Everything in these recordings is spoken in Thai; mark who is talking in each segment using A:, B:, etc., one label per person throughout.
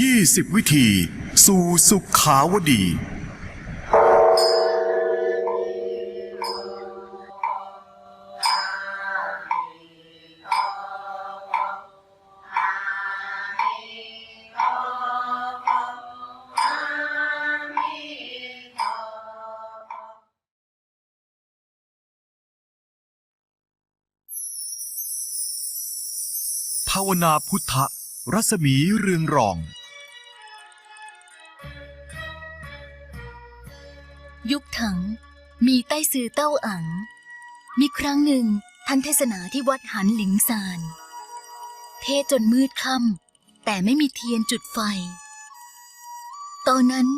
A: 20 วิธี สู่สุขขาวดี ภาวนาพุทธรัศมีเรืองรอง
B: ยุคถัง มีใต้ซือเต้าอัง มีครั้งหนึ่งท่านเทศนาที่วัดหันหลิงซาน เทศจนมืดค่ำแต่ไม่มีเทียนจุดไฟ ตอนนั้น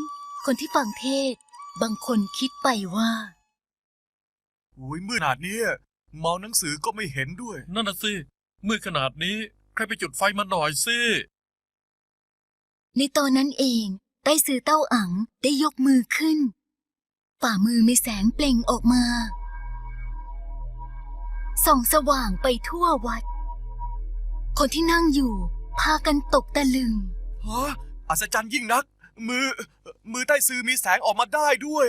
B: คนที่ฟังเทศบางคนคิดไปว่า
A: โอ้ยมืดขนาดนี้มองหนังสือก็ไม่เห็นด้วย
C: นั่นน่ะสิมืดขนาดนี้ใครไปจุดไฟมาหน่อยสิ
B: ในตอนนั้นเอง ใต้ซือเต้าอังได้ยกมือขึ้น ฝ่ามือมีแสงเปล่งออกมา ส่องสว่างไปทั่ววัด คนที่นั่งอยู่ พากันตกตะลึง
A: ฮะอัศจรรย์ยิ่งนัก มือ มือใต้ซือมีแสงออกมาได้ด้วย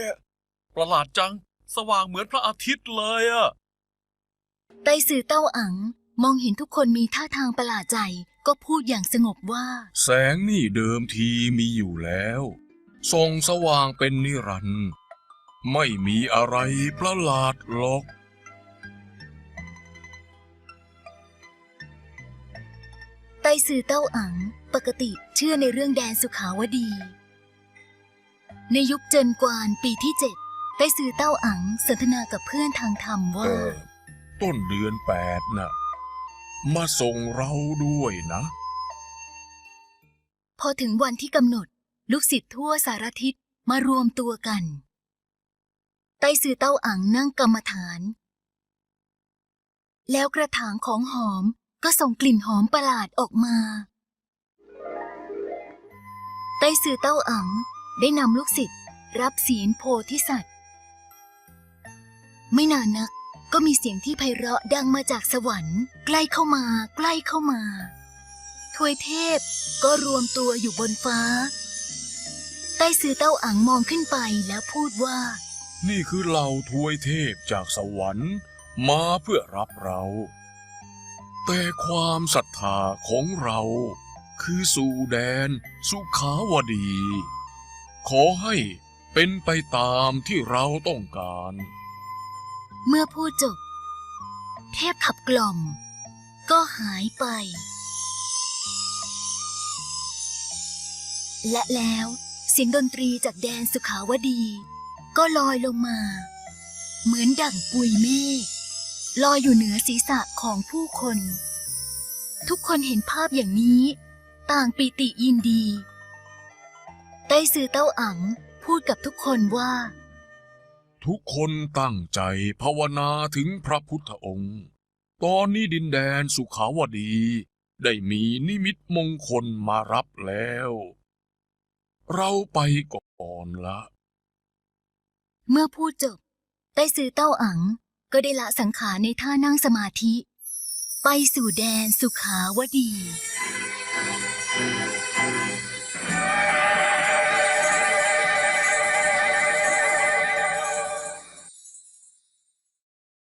C: ประหลาดจัง สว่างเหมือนพระอาทิตย์เลยอะ
B: ใต้ซือเต้าอัง มองเห็นทุกคนมีท่าทางประหลาดใจ ก็พูดอย่างสงบว่า
D: แสงนี่เดิมทีมีอยู่แล้ว ส่องสว่างเป็นนิรันดร์ ไม่มีอะไรประหลาดหรอก
B: ไต้ซือเต้าอังปกติเชื่อในเรื่องแดนสุขาวดี ในยุคเจินกวานปีที่เจ็ดไต้ซือเต้าอังสนทนากับเพื่อนทางธรรม
D: เอ
B: ว่า
D: อ ต้นเดือนแปดน่ะ มาส่งเราด้วยนะ
B: พอถึงวันที่กำหนด ลูกศิษย์ทั่วสารทิศมารวมตัวกัน ไต้ซือเต้าอังนั่งกรรมฐาน แล้วกระถางของหอมก็ส่งกลิ่นหอมประหลาดออกมาไต้ซือเต้าอังได้นำลูกศิษย์รับศีลโพธิสัตว์ ไม่นานนักก็มีเสียงที่ไพเราะดังมาจากสวรรค์ ใกล้เข้ามาใกล้เข้ามาทวยเทพก็รวมตัวอยู่บนฟ้า ใต้ซือเต้าอังมองขึ้นไปแล้วพูดว่า
D: นี่คือเหล่าทวยเทพจากสวรรค์มาเพื่อรับเรา แต่ความศรัทธาของเราคือสู่แดนสุขาวดี ขอให้เป็นไปตามที่เราต้องการ
B: เมื่อพูดจบ เทพขับกล่อม ก็หายไป และแล้วเสียงดนตรีจากแดนสุขาวดี ก็ลอยลงมา เหมือนดั่งปุยเมฆลอยอยู่เหนือศีรษะของผู้คน ทุกคนเห็นภาพอย่างนี้ ต่างปิติยินดี ไต้ซือเต้าอังพูดกับทุกคนว่า
D: ทุกคนตั้งใจภาวนาถึงพระพุทธองค์ ตอนนี้ดินแดนสุขาวดี ได้มีนิมิตมงคลมารับแล้ว เราไปก่อนละ
B: เมื่อพูดจบไต้ซื้อเต้าอังก็ได้ละสังขารในท่านั่งสมาธิ ไปสู่แดนสุขาวดี